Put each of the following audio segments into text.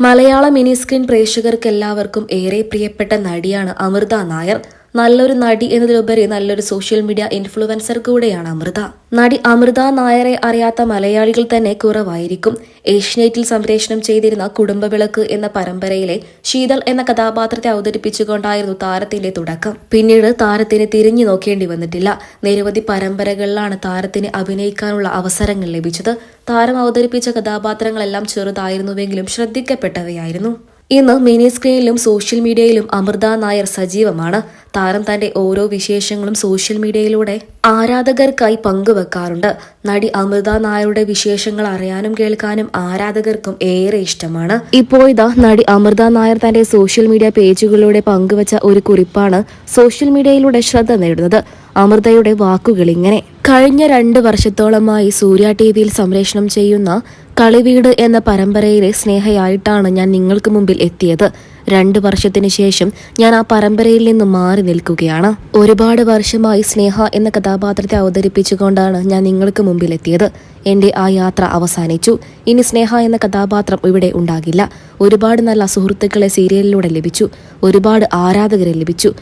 മലയാള mini screen പ്രേക്ഷകർക്ക് എല്ലാവർക്കും ഏറെ പ്രിയപ്പെട്ട നടിയാണ് അമൃത നായർ. നല്ലൊരു നടി എന്നതിലുപരി നല്ലൊരു സോഷ്യൽ മീഡിയ ഇൻഫ്ലുവൻസർ കൂടെയാണ് അമൃത. നടി അമൃത നായരെ അറിയാത്ത മലയാളികൾ തന്നെ കുറവായിരിക്കും. ഏഷ്യനെറ്റിൽ സംപ്രേഷണം ചെയ്തിരുന്ന കുടുംബവിളക്ക് എന്ന പരമ്പരയിലെ ശീതൾ എന്ന കഥാപാത്രത്തെ അവതരിപ്പിച്ചുകൊണ്ടായിരുന്നു താരത്തിന്റെ തുടക്കം. പിന്നീട് താരത്തിന് തിരിഞ്ഞു നോക്കേണ്ടി വന്നിട്ടില്ല. നിരവധി പരമ്പരകളിലാണ് താരത്തിന് അഭിനയിക്കാനുള്ള അവസരങ്ങൾ ലഭിച്ചത്. താരം അവതരിപ്പിച്ച കഥാപാത്രങ്ങളെല്ലാം ചെറുതായിരുന്നുവെങ്കിലും ശ്രദ്ധിക്കപ്പെട്ടവയായിരുന്നു. ഇന്ന് മിനി സ്ക്രീനിലും സോഷ്യൽ മീഡിയയിലും അമൃത നായർ സജീവമാണ്. താരം തന്റെ ഓരോ വിശേഷങ്ങളും സോഷ്യൽ മീഡിയയിലൂടെ ആരാധകർക്കായി പങ്കുവെക്കാറുണ്ട്. നടി അമൃത നായരുടെ വിശേഷങ്ങൾ അറിയാനും കേൾക്കാനും ആരാധകർക്കും ഏറെ ഇഷ്ടമാണ്. ഇപ്പോൾ ഇതാ നടി അമൃത നായർ തന്റെ സോഷ്യൽ മീഡിയ പേജുകളിലൂടെ പങ്കുവച്ച ഒരു കുറിപ്പാണ് സോഷ്യൽ മീഡിയയിലൂടെ ശ്രദ്ധ നേടുന്നത്. അമൃതയുടെ വാക്കുകൾ ഇങ്ങനെ. കഴിഞ്ഞ രണ്ട് വർഷത്തോളമായി സൂര്യ ടി വിയിൽ സംപ്രേഷണം ചെയ്യുന്ന കളിവീട് എന്ന പരമ്പരയിലെ സ്നേഹയായിട്ടാണ് ഞാൻ നിങ്ങൾക്ക് മുമ്പിൽ എത്തിയത്. രണ്ട് വർഷത്തിന് ശേഷം ഞാൻ ആ പരമ്പരയിൽ നിന്ന് മാറി നിൽക്കുകയാണ്. ഒരുപാട് വർഷമായി സ്നേഹ എന്ന കഥാപാത്രത്തെ അവതരിപ്പിച്ചുകൊണ്ടാണ് ഞാൻ നിങ്ങൾക്ക് മുമ്പിൽ എത്തിയത്. എന്റെ ആ യാത്ര അവസാനിച്ചു. ഇനി സ്നേഹ എന്ന കഥാപാത്രം ഇവിടെ ഉണ്ടാകില്ല. ഒരുപാട് നല്ല സുഹൃത്തുക്കളെ സീരിയലിലൂടെ ലഭിച്ചു. ഒരുപാട് ആരാധകരെ ലഭിച്ചു.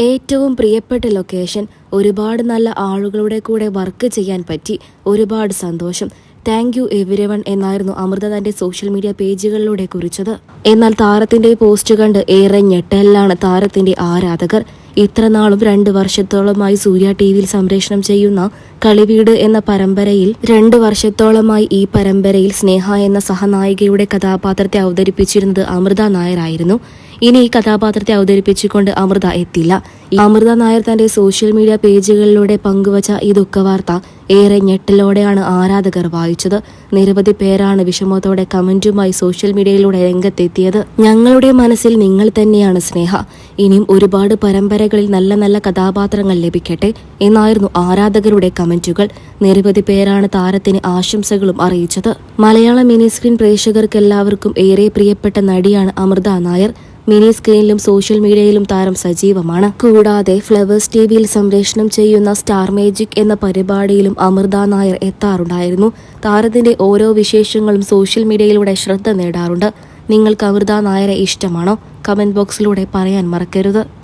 ഏറ്റവും പ്രിയപ്പെട്ട ലൊക്കേഷൻ ഒരുപാട് നല്ല ആളുകളുടെ കൂടെ വർക്ക് ചെയ്യാൻ പറ്റി. ഒരുപാട് സന്തോഷം. താങ്ക് യു എവരി വൺ എന്നായിരുന്നു അമൃത തന്റെ സോഷ്യൽ മീഡിയ പേജുകളിലൂടെ കുറിച്ചത്. എന്നാൽ താരത്തിന്റെ പോസ്റ്റ് കണ്ട് ഏറെ ഞെട്ടലിലാണ് താരത്തിന്റെ ആരാധകർ. ഇത്ര നാളും രണ്ട് വർഷത്തോളമായി സൂര്യ ടി വിയിൽ സംപ്രേഷണം ചെയ്യുന്ന കളിവീട് എന്ന പരമ്പരയിൽ രണ്ട് വർഷത്തോളമായി ഈ പരമ്പരയിൽ സ്നേഹ എന്ന സഹനായികയുടെ കഥാപാത്രത്തെ അവതരിപ്പിച്ചിരുന്നത് അമൃത നായരായിരുന്നു. ഇനി ഈ കഥാപാത്രത്തെ അവതരിപ്പിച്ചുകൊണ്ട് അമൃത എത്തില്ല. അമൃത നായർ തന്റെ സോഷ്യൽ മീഡിയ പേജുകളിലൂടെ പങ്കുവച്ച ഈ ദുഃഖവാർത്ത ഏറെ ഞെട്ടലോടെയാണ് ആരാധകർ വായിച്ചത്. നിരവധി പേരാണ് വിഷമത്തോടെ കമന്റുമായി സോഷ്യൽ മീഡിയയിലൂടെ രംഗത്തെത്തിയത്. ഞങ്ങളുടെ മനസ്സിൽ നിങ്ങൾ തന്നെയാണ് സ്നേഹ. ഇനിയും ഒരുപാട് പരമ്പരകളിൽ നല്ല നല്ല കഥാപാത്രങ്ങൾ ലഭിക്കട്ടെ എന്നായിരുന്നു ആരാധകരുടെ കമന്റുകൾ. നിരവധി പേരാണ് താരത്തിന് ആശംസകളും അറിയിച്ചത്. മലയാള മിനി സ്ക്രീൻ പ്രേക്ഷകർക്ക് എല്ലാവർക്കും ഏറെ പ്രിയപ്പെട്ട നടിയാണ് അമൃത നായർ. മിനി സ്ക്രീനിലും സോഷ്യൽ മീഡിയയിലും താരം സജീവമാണ്. കൂടാതെ ഫ്ലവേഴ്സ് ടിവിയിൽ സംപ്രേഷണം ചെയ്യുന്ന സ്റ്റാർ മേജിക് എന്ന പരിപാടിയിലും അമൃത നായർ എത്താറുണ്ടായിരുന്നു. താരത്തിന്റെ ഓരോ വിശേഷങ്ങളും സോഷ്യൽ മീഡിയയിലൂടെ ശ്രദ്ധ നേടാറുണ്ട്. നിങ്ങൾക്ക് അമൃത നായരെ ഇഷ്ടമാണോ? കമന്റ് ബോക്സിലൂടെ പറയാൻ മറക്കരുത്.